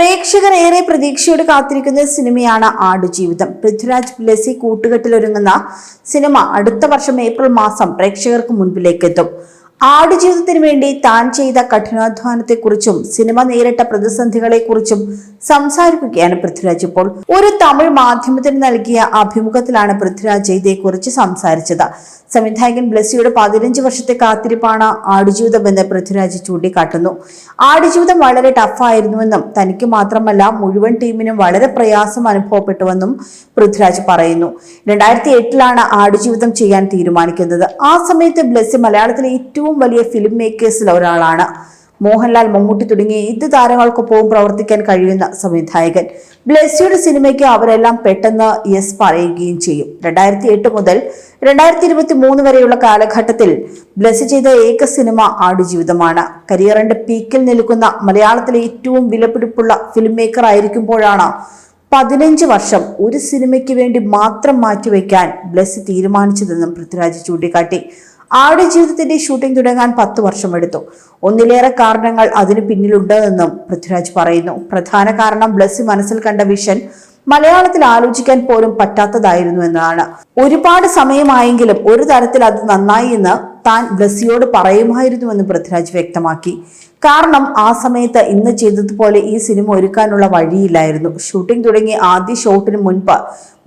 പ്രേക്ഷകർ ഏറെ പ്രതീക്ഷയോടെ കാത്തിരിക്കുന്ന സിനിമയാണ് ആടുജീവിതം. പൃഥ്വിരാജ് ബ്ലെസി കൂട്ടുകെട്ടിലൊരുങ്ങുന്ന സിനിമ അടുത്ത വർഷം ഏപ്രിൽ മാസം പ്രേക്ഷകർക്ക് മുൻപിലേക്ക് എത്തും. ആടുജീവിതത്തിന് വേണ്ടി താൻ ചെയ്ത കഠിനാധ്വാനത്തെക്കുറിച്ചും സിനിമ നേരിട്ട പ്രതിസന്ധികളെക്കുറിച്ചും സംസാരിക്കുകയാണ് പൃഥ്വിരാജ് ഇപ്പോൾ. ഒരു തമിഴ് മാധ്യമത്തിന് നൽകിയ അഭിമുഖത്തിലാണ് പൃഥ്വിരാജ് ഇതേക്കുറിച്ച് സംസാരിച്ചത്. സംവിധായകൻ ബ്ലസ്സിയുടെ പതിനഞ്ച് വർഷത്തെ കാത്തിരിപ്പാണ് ആടുജീവിതം എന്ന് പൃഥ്വിരാജ് ചൂണ്ടിക്കാട്ടുന്നു. ആടുജീവിതം വളരെ ടഫായിരുന്നുവെന്നും തനിക്ക് മാത്രമല്ല മുഴുവൻ ടീമിനും വളരെ പ്രയാസം അനുഭവപ്പെട്ടുവെന്നും പൃഥ്വിരാജ് പറയുന്നു. രണ്ടായിരത്തി എട്ടിലാണ് ആടുജീവിതം ചെയ്യാൻ തീരുമാനിക്കുന്നത്. ആ സമയത്ത് ബ്ലസ്സി മലയാളത്തിലെ ഏറ്റവും വലിയ ഫിലിം മേക്കേഴ്സിൽ ഒരാളാണ്. മോഹൻലാൽ മമ്മൂട്ടി തുടങ്ങിയ ഏത് താരങ്ങൾക്കൊപ്പവും പ്രവർത്തിക്കാൻ കഴിയുന്ന സംവിധായകൻ. ബ്ലെസ്സിയുടെ സിനിമയ്ക്ക് അവരെല്ലാം പെട്ടെന്ന് യെസ് പറയുകയും ചെയ്യും. രണ്ടായിരത്തി എട്ട് മുതൽ രണ്ടായിരത്തി ഇരുപത്തി മൂന്ന് വരെയുള്ള കാലഘട്ടത്തിൽ ബ്ലെസ്സി ചെയ്ത ഏക സിനിമ ആടുജീവിതമാണ് കരിയറിന്റെ പീക്കിൽ നിൽക്കുന്ന മലയാളത്തിലെ ഏറ്റവും വിലപിടിപ്പുള്ള ഫിലിം മേക്കർ ആയിരിക്കുമ്പോഴാണ് പതിനഞ്ച് വർഷം ഒരു സിനിമയ്ക്ക് വേണ്ടി മാത്രം മാറ്റിവെക്കാൻ ബ്ലെസ്സി തീരുമാനിച്ചതെന്നും പൃഥ്വിരാജ് ചൂണ്ടിക്കാട്ടി. ആട് ജീവിതത്തിന്റെ ഷൂട്ടിംഗ് തുടങ്ങാൻ പത്ത് വർഷമെടുത്തു ഒന്നിലേറെ കാരണങ്ങൾ അതിന് പിന്നിലുണ്ട് എന്നും പൃഥ്വിരാജ് പറയുന്നു. പ്രധാന കാരണം ബ്ലസ്സി മനസ്സിൽ കണ്ട വിഷൻ മലയാളത്തിൽ ആലോചിക്കാൻ പോലും പറ്റാത്തതായിരുന്നു എന്നതാണ് ഒരുപാട് സമയമായെങ്കിലും ഒരു തരത്തിൽ അത് നന്നായി എന്ന് താൻ ബ്ലസ്സിയോട് പറയുമായിരുന്നുവെന്ന് പൃഥ്വിരാജ് വ്യക്തമാക്കി. കാരണം ആ സമയത്ത് ഇന്ന് ചെയ്തതുപോലെ ഈ സിനിമ ഒരുക്കാനുള്ള വഴിയില്ലായിരുന്നു. ഷൂട്ടിംഗ് തുടങ്ങി ആദ്യ ഷോട്ടിന് മുൻപ്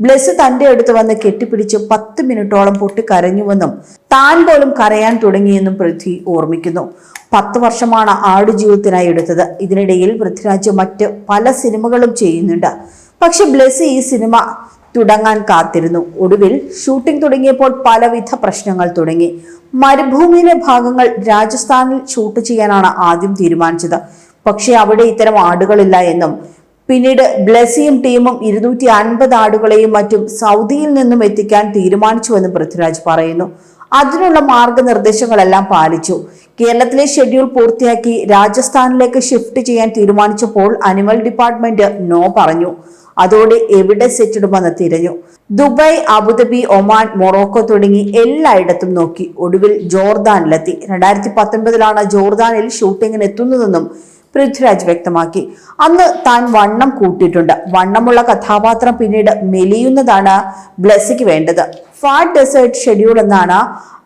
ബ്ലെസ് തന്റെ അടുത്ത് വന്ന് കെട്ടിപ്പിടിച്ച് പത്ത് മിനിറ്റോളം പൊട്ടി കരഞ്ഞുവെന്നും താൻ പോലും കരയാൻ തുടങ്ങിയെന്നും പൃഥ്വി ഓർമ്മിക്കുന്നു. പത്ത് വർഷമാണ് ആടുജീവിതത്തിനായി എടുത്തത്. ഇതിനിടയിൽ പൃഥ്വിരാജ് മറ്റ് പല സിനിമകളും ചെയ്യുന്നുണ്ട്. പക്ഷെ ബ്ലെസ് ഈ സിനിമ തുടങ്ങാൻ കാത്തിരുന്നു. ഒടുവിൽ ഷൂട്ടിംഗ് തുടങ്ങിയപ്പോൾ പലവിധ പ്രശ്നങ്ങൾ തുടങ്ങി. മരുഭൂമിയിലെ ഭാഗങ്ങൾ രാജസ്ഥാനിൽ ഷൂട്ട് ചെയ്യാനാണ് ആദ്യം തീരുമാനിച്ചത്. പക്ഷേ അവിടെ ഇത്തരം ആടുകളില്ല എന്നും പിന്നീട് ബ്ലെസിയും ടീമും ഇരുന്നൂറ്റി അൻപത് ആടുകളെയും മറ്റും സൗദിയിൽ നിന്നും എത്തിക്കാൻ തീരുമാനിച്ചുവെന്ന് പൃഥ്വിരാജ് പറയുന്നു. അതിനുള്ള മാർഗനിർദ്ദേശങ്ങളെല്ലാം പാലിച്ചു. കേരളത്തിലെ ഷെഡ്യൂൾ പൂർത്തിയാക്കി രാജസ്ഥാനിലേക്ക് ഷിഫ്റ്റ് ചെയ്യാൻ തീരുമാനിച്ചപ്പോൾ അനിമൽ ഡിപ്പാർട്ട്മെന്റ് നോ പറഞ്ഞു. അതോടെ എവിടെ സെറ്റിടുമെന്ന് തിരഞ്ഞു. ദുബായ് അബുദാബി ഒമാൻ മൊറോക്കോ തുടങ്ങി എല്ലായിടത്തും നോക്കി. ഒടുവിൽ ജോർദാനിലെത്തി. രണ്ടായിരത്തി പത്തൊൻപതിലാണ് ജോർദാനിൽ ഷൂട്ടിങ്ങിന് എത്തുന്നതെന്നും പൃഥ്വിരാജ് വ്യക്തമാക്കി. അന്ന് താൻ വണ്ണം കൂട്ടിയിട്ടുണ്ട്. വണ്ണമുള്ള കഥാപാത്രം പിന്നീട് മെലിയുന്നതാണ് ബ്ലസ്സിക്ക് വേണ്ടത്. ഫാറ്റ് ഡെസേർട്ട് ഷെഡ്യൂൾ എന്നാണ്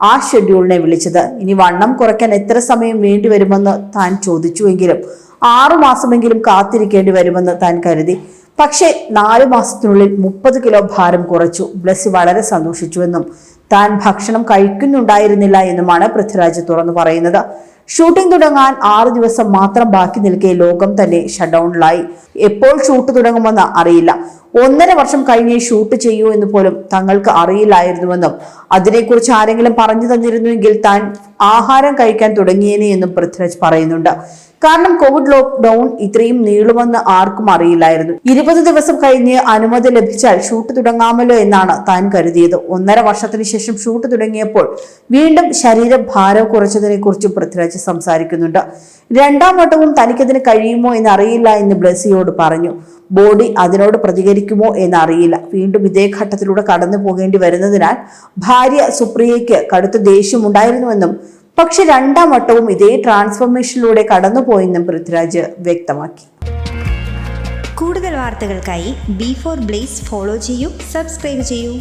ആ ഷെഡ്യൂളിനെ വിളിച്ചത്. ഇനി വണ്ണം കുറയ്ക്കാൻ എത്ര സമയം വേണ്ടിവരുമെന്ന് താൻ ചോദിച്ചുവെങ്കിലും ആറുമാസമെങ്കിലും കാത്തിരിക്കേണ്ടി വരുമെന്ന് താൻ കരുതി. പക്ഷേ നാല് മാസത്തിനുള്ളിൽ മുപ്പത് കിലോ ഭാരം കുറച്ചു. ബ്ലസ് വളരെ സന്തോഷിച്ചുവെന്നും താൻ ഭക്ഷണം കഴിക്കുന്നുണ്ടായിരുന്നില്ല എന്നുമാണ് പൃഥ്വിരാജ് തുറന്നു പറയുന്നത്. ഷൂട്ടിംഗ് തുടങ്ങാൻ ആറു ദിവസം മാത്രം ബാക്കി നിൽക്കെ ലോകം തന്നെ ഷട്ട്ഡൌണിലായി എപ്പോൾ ഷൂട്ട് തുടങ്ങുമെന്ന് അറിയില്ല. ഒന്നര വർഷം കഴിഞ്ഞേ ഷൂട്ട് ചെയ്യൂ എന്ന് പോലും തങ്ങൾക്ക് അറിയില്ലായിരുന്നുവെന്നും അതിനെക്കുറിച്ച് ആരെങ്കിലും പറഞ്ഞു തന്നിരുന്നുവെങ്കിൽ താൻ ആഹാരം കഴിക്കാൻ തുടങ്ങിയേനെ എന്നും പൃഥ്വിരാജ് പറയുന്നുണ്ട്. കാരണം കോവിഡ് ലോക്ക്ഡൌൺ ഇത്രയും നീളുമെന്ന് ആർക്കും അറിയില്ലായിരുന്നു. ഇരുപത് ദിവസം കഴിഞ്ഞ് അനുമതി ലഭിച്ചാൽ ഷൂട്ട് തുടങ്ങാമല്ലോ എന്നാണ് താൻ കരുതിയത്. ഒന്നര വർഷത്തിന് ശേഷം ഷൂട്ട് തുടങ്ങിയപ്പോൾ വീണ്ടും ശരീരഭാരം കുറച്ചതിനെ കുറിച്ചും പൃഥ്വിരാജ് സംസാരിക്കുന്നുണ്ട്. രണ്ടാം വട്ടവും തനിക്കതിന് കഴിയുമോ എന്ന് അറിയില്ല എന്ന് ബ്ലസിയോട് പറഞ്ഞു. ബോഡി അതിനോട് പ്രതികരിക്കുമോ എന്നറിയില്ല. വീണ്ടും ഇതേ ഘട്ടത്തിലൂടെ കടന്നു പോകേണ്ടി വരുന്നതിനാൽ ഭാര്യ സുപ്രിയയ്ക്ക് കടുത്ത ദേഷ്യമുണ്ടായിരുന്നുവെന്നും പക്ഷെ രണ്ടാം വട്ടവും ഇതേ ട്രാൻസ്ഫോർമേഷനിലൂടെ കടന്നുപോയെന്നും പൃഥ്വിരാജ് വ്യക്തമാക്കി. കൂടുതൽ വാർത്തകൾക്കായി ബി ഫോർ ബ്ലേസ് ഫോളോ ചെയ്യൂ സബ്സ്ക്രൈബ് ചെയ്യൂ.